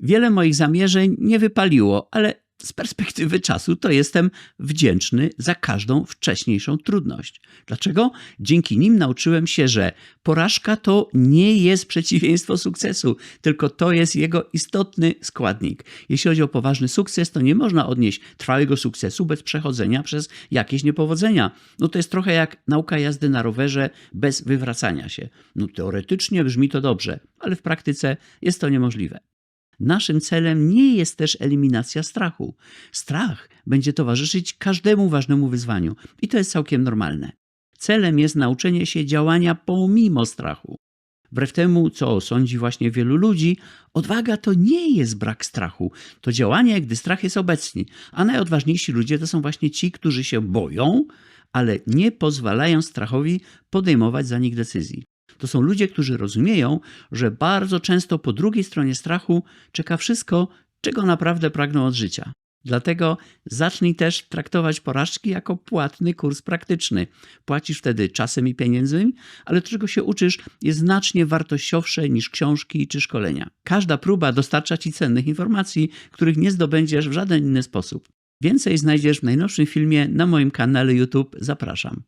Wiele moich zamierzeń nie wypaliło, ale z perspektywy czasu to jestem wdzięczny za każdą wcześniejszą trudność. Dlaczego? Dzięki nim nauczyłem się, że porażka to nie jest przeciwieństwo sukcesu, tylko to jest jego istotny składnik. Jeśli chodzi o poważny sukces, to nie można odnieść trwałego sukcesu bez przechodzenia przez jakieś niepowodzenia. No to jest trochę jak nauka jazdy na rowerze bez wywracania się. No teoretycznie brzmi to dobrze, ale w praktyce jest to niemożliwe. Naszym celem nie jest też eliminacja strachu. Strach będzie towarzyszyć każdemu ważnemu wyzwaniu i to jest całkiem normalne. Celem jest nauczenie się działania pomimo strachu. Wbrew temu, co sądzi właśnie wielu ludzi, odwaga to nie jest brak strachu, to działanie, gdy strach jest obecny, a najodważniejsi ludzie to są właśnie ci, którzy się boją, ale nie pozwalają strachowi podejmować za nich decyzji. To są ludzie, którzy rozumieją, że bardzo często po drugiej stronie strachu czeka wszystko, czego naprawdę pragną od życia. Dlatego zacznij też traktować porażki jako płatny kurs praktyczny. Płacisz wtedy czasem i pieniędzmi, ale to, czego się uczysz, jest znacznie wartościowsze niż książki czy szkolenia. Każda próba dostarcza ci cennych informacji, których nie zdobędziesz w żaden inny sposób. Więcej znajdziesz w najnowszym filmie na moim kanale YouTube. Zapraszam.